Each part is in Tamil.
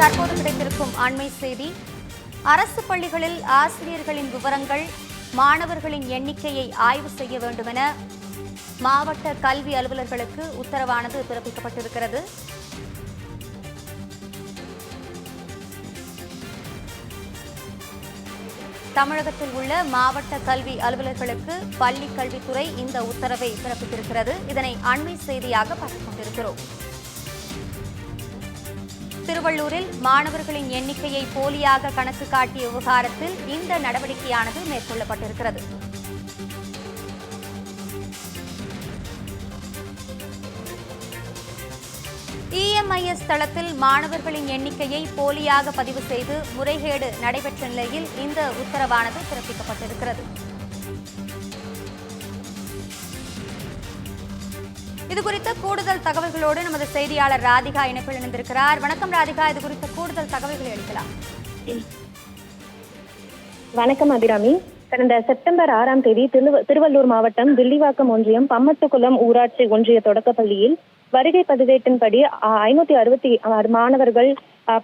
தற்போது கிடைத்திருக்கும் அண்மை செய்தி. அரசு பள்ளிகளில் ஆசிரியர்களின் விவரங்கள் மாணவர்களின் எண்ணிக்கையை ஆய்வு செய்ய வேண்டுமென மாவட்ட கல்வி அலுவலர்களுக்கு உத்தரவானது பிறப்பிக்கப்பட்டிருக்கிறது. தமிழகத்தில் உள்ள மாவட்ட கல்வி அலுவலர்களுக்கு பள்ளி கல்வித்துறை இந்த உத்தரவை பிறப்பித்திருக்கிறது. இதனை அண்மை செய்தியாக பார்த்துக் கொண்டிருக்கிறோம். திருவள்ளூரில் மாணவர்களின் எண்ணிக்கையை போலியாக கணக்கு காட்டிய விவகாரத்தில் இந்த நடவடிக்கையானது மேற்கொள்ளப்பட்டிருக்கிறது. இஎம்ஐஎஸ் தளத்தில் மாணவர்களின் எண்ணிக்கையை போலியாக பதிவு செய்து முறைகேடு நடைபெற்ற நிலையில் இந்த உத்தரவானது பிறப்பிக்கப்பட்டிருக்கிறது. இது குறித்த கூடுதல் தகவல்களோடு நமது செய்தியாளர் ராதிகா இணைப்பில் இணைந்திருக்கிறார். வணக்கம் ராதிகா இது குறித்த கூடுதல் தகவல்களை அளிக்கலாம் வணக்கம் அபிராமி. கடந்த செப்டம்பர் ஆறாம் தேதி திருவள்ளூர் மாவட்டம் வில்லிவாக்கம் ஒன்றியம் பம்மத்துக்குளம் ஊராட்சி ஒன்றிய தொடக்கப்பள்ளியில் வருகை பதிவேட்டின்படி ஐநூத்தி அறுபத்தி ஆறு மாணவர்கள்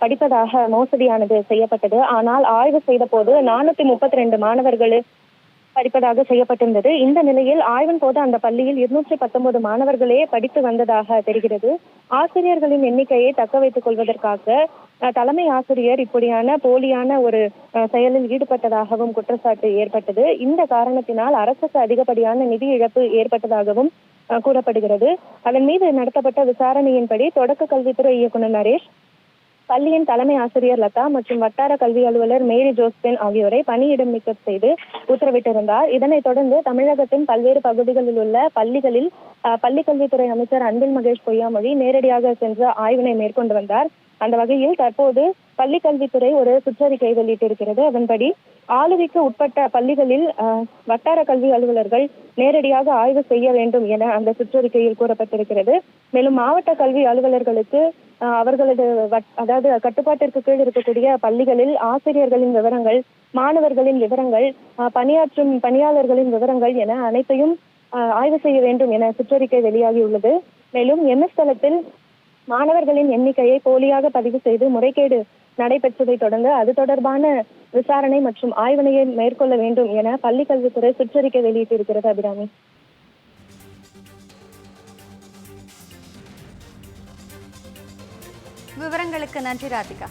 படிப்பதாக மோசடியானது செய்யப்பட்டது. ஆனால் ஆய்வு செய்த போது நானூத்தி முப்பத்தி ரெண்டு மாணவர்கள் படிப்பதாக செய்யப்பட்டிருந்தது. இந்த நிலையில் ஆய்வின் போது அந்த பள்ளியில் இருநூற்றி பத்தொன்பது மாணவர்களே படித்து வந்ததாக தெரிகிறது. ஆசிரியர்களின் எண்ணிக்கையை தக்க வைத்துக் கொள்வதற்காக அஹ், தலைமை ஆசிரியர் இப்படியான போலியான ஒரு அஹ், செயலில் ஈடுபட்டதாகவும் குற்றச்சாட்டு ஏற்பட்டது. இந்த காரணத்தினால் அரசுக்கு அதிகப்படியான நிதி இழப்பு ஏற்பட்டதாகவும் அஹ், கூறப்படுகிறது. அதன் மீது நடத்தப்பட்ட விசாரணையின்படி தொடக்க கல்வித்துறை இயக்குனர் நரேஷ் பள்ளியின் தலைமை ஆசிரியர் லதா மற்றும் வட்டார கல்வி அலுவலர் மேரி ஜோஸ்பின் ஆகியோரை பணியிடம் நீக்கம் செய்து உத்தரவிட்டிருந்தார். இதனைத் தொடர்ந்து தமிழகத்தின் பல்வேறு பகுதிகளில் உள்ள பள்ளிகளில் பள்ளிக்கல்வித்துறை கல்வித்துறை அமைச்சர் அன்பில் மகேஷ் பொய்யாமொழி நேரடியாக சென்று ஆய்வினை மேற்கொண்டு வந்தார். அந்த வகையில் தற்போது பள்ளிக்கல்வித்துறை ஒரு சுற்றறிக்கை வெளியிட்டிருக்கிறது. அதன்படி ஆளுகைக்கு உட்பட்ட பள்ளிகளில் அஹ், வட்டார கல்வி அலுவலர்கள் நேரடியாக ஆய்வு செய்ய வேண்டும் என அந்த சுற்றறிக்கையில் கூறப்பட்டிருக்கிறது. மேலும் மாவட்ட கல்வி அலுவலர்களுக்கு அவர்களது அதாவது கட்டுப்பாட்டிற்கு கீழ் இருக்கக்கூடிய பள்ளிகளில் ஆசிரியர்களின் விவரங்கள் மாணவர்களின் விவரங்கள் பணியாற்றும் பணியாளர்களின் விவரங்கள் என அனைத்தையும் ஆய்வு செய்ய வேண்டும் என சுற்றறிக்கை வெளியாகியுள்ளது. மேலும் எம்எஸ் தளத்தில் மாணவர்களின் எண்ணிக்கையை போலியாக பதிவு செய்து முறைகேடு நடைபெற்றதை தொடர்ந்து அது தொடர்பான விசாரணை மற்றும் ஆய்வினையை மேற்கொள்ள வேண்டும் என பள்ளிக் கல்வித்துறை சுற்றறிக்கை வெளியிட்டிருக்கிறது அபிராமி. விவரங்களுக்கு நன்றி ராதிகா.